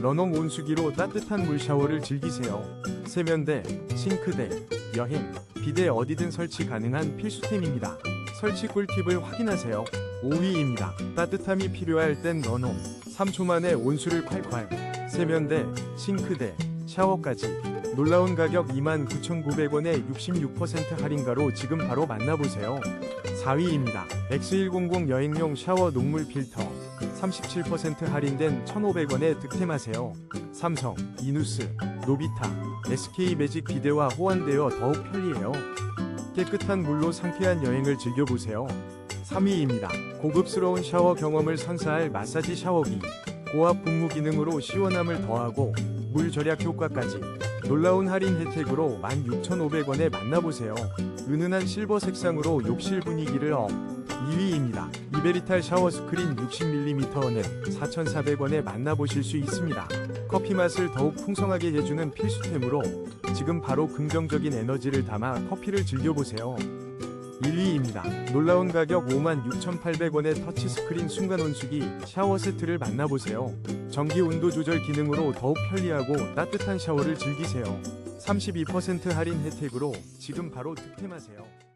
런홈 온수기로 따뜻한 물 샤워를 즐기세요. 세면대, 싱크대, 여행, 비대 어디든 설치 가능한 필수템입니다. 설치 꿀팁을 확인하세요. 5위입니다. 따뜻함이 필요할 땐 런홈. 3초 만에 온수를 콸콸. 세면대, 싱크대, 샤워까지. 놀라운 가격 29,900원에 66% 할인가로 지금 바로 만나보세요. 4위입니다. X100 여행용 샤워 녹물 필터 37% 할인된 1,500원에 득템하세요. 삼성, 이누스, 노비타, SK 매직 비데와 호환되어 더욱 편리해요. 깨끗한 물로 상쾌한 여행을 즐겨보세요. 3위입니다. 고급스러운 샤워 경험을 선사할 마사지 샤워기. 고압 분무 기능으로 시원함을 더하고 물 절약 효과까지. 놀라운 할인 혜택으로 16,500원에 만나보세요. 은은한 실버 색상으로 욕실 분위기를 업. 2위입니다. 이베리탈 샤워 스크린 60mm는 4,400원에 만나보실 수 있습니다. 커피 맛을 더욱 풍성하게 해주는 필수템으로 지금 바로 긍정적인 에너지를 담아 커피를 즐겨보세요. 1위입니다. 놀라운 가격 56,800원의 터치스크린 순간 온수기 샤워 세트를 만나보세요. 전기 온도 조절 기능으로 더욱 편리하고 따뜻한 샤워를 즐기세요. 32% 할인 혜택으로 지금 바로 득템하세요.